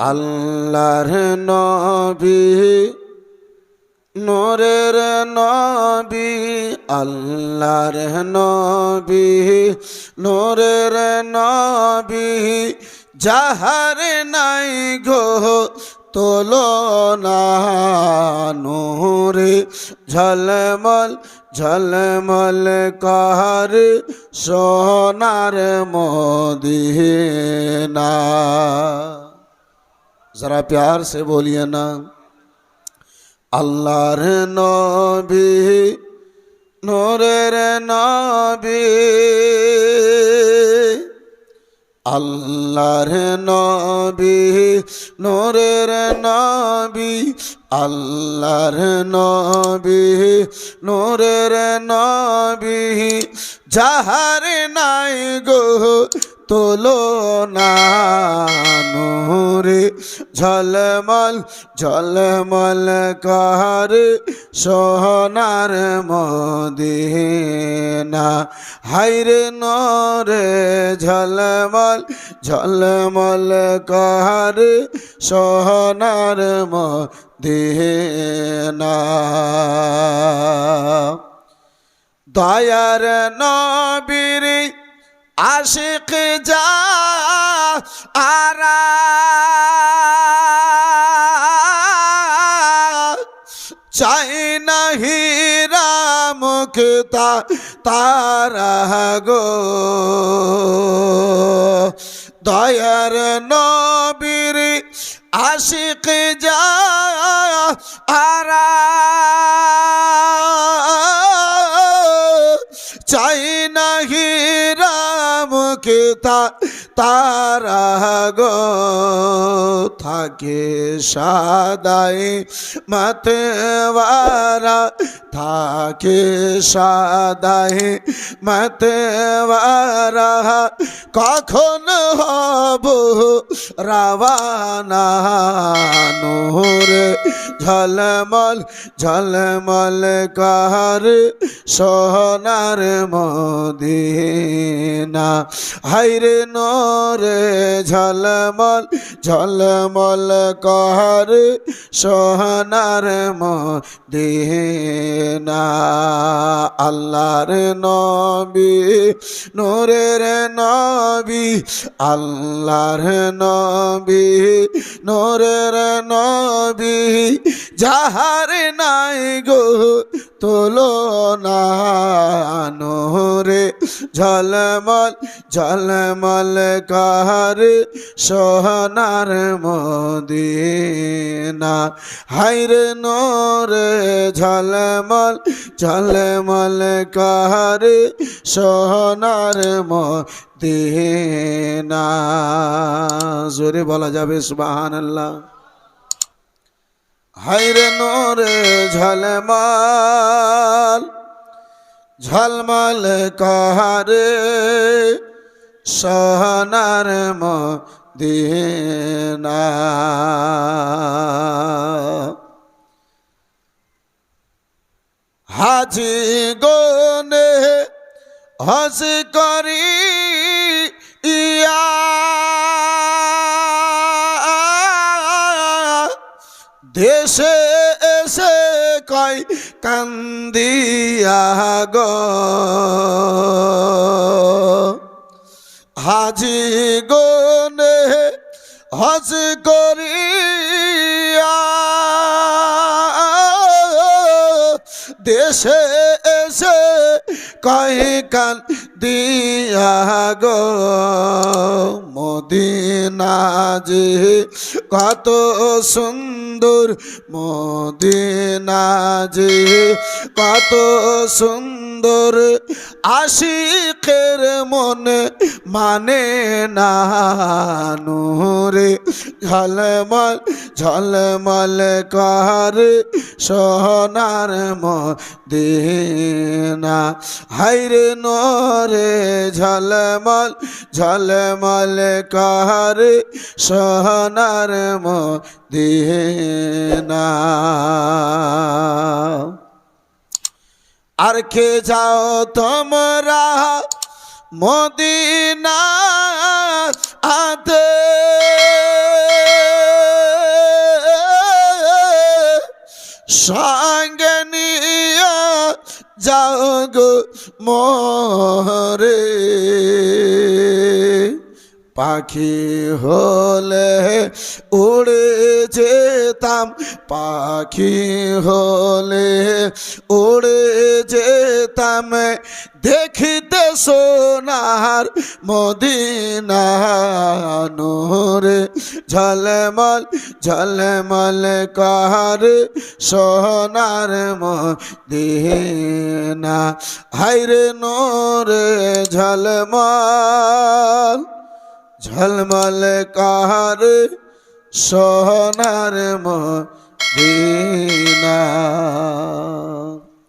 আল্লাহর নবী। নোরের নবী, আল্লাহর নবী, নোরের নবী, যাহার নাই গো তোলো না নূরে ঝলমল ঝলমল কার সোনার মদিনা। जरा प्यार से बोलिए ना আল্লাহর নবী নোরের নবী আল্লাহর নবী নোরের নবী আল্লাহর নবী নোরের নবী যাহার নাই গো তোলো না নূরে ঝলমল ঝলমল কার সোনার মদিনা। হাইরে নরে ঝলমল ঝলমল কার সোনার মদিনা। দয়ার নবীর আশিক যা আরা। চাই না হীরা মুখতা তারা গো। দয়ার নবীর আশিক যা আরা। চাই না হীরাম কে তারা গো থাকে সাদাই মতওয়ারা, থাকে সাদাই মতওয়ারা। কখন হব রাওয়ানা নূর, ঝলমল ঝলমল কার সোনার মদিনা। হাইরে নরে ঝলমল ঝলমল কার সোনার মদিনা। আল্লাহর নবী, নূরের নবী, আল্লাহর নবী, নূরের নবী, যাহার নাই গো তোলো না নোরে ঝলমল ঝলমল কার সোহনার মদিনা। হাইরে নোরে ঝলমল ঝলমল কার সোহনার মদিনা। জোরে বলা যাবে সুবাহান আল্লাহ হাইরে নোরে ঝলমাল ঝলমল কাহারে সহনার মদিনা। হাজি গনে হস করি ইয়া। দেশে কান্দিয়া গ। হাজি গনে হজ করিয়া দেশে এসে কয় কান দিয়া গো মদিনা কত সুন্দর মদিনা কত সুন্দর আশিকের মনে মানে না নূরে ঝলমল ঝলমল কার সোনার মদিনা। হাইরে নরে ঝলমল ঝলমল কার সোনার মদিনা। আর কে যাও তোমরা মদিনা যাও মরে। পাখি হলে উড়ে যেতাম পাখি হলে উড়ে যেতাম। দেখিতে সোনার মদিনা নূরে ঝলমল ঝলমল কার সোনার মদিনা। হাইরে নূরে ঝলমল ঝলমল কার সোনার মদিনা।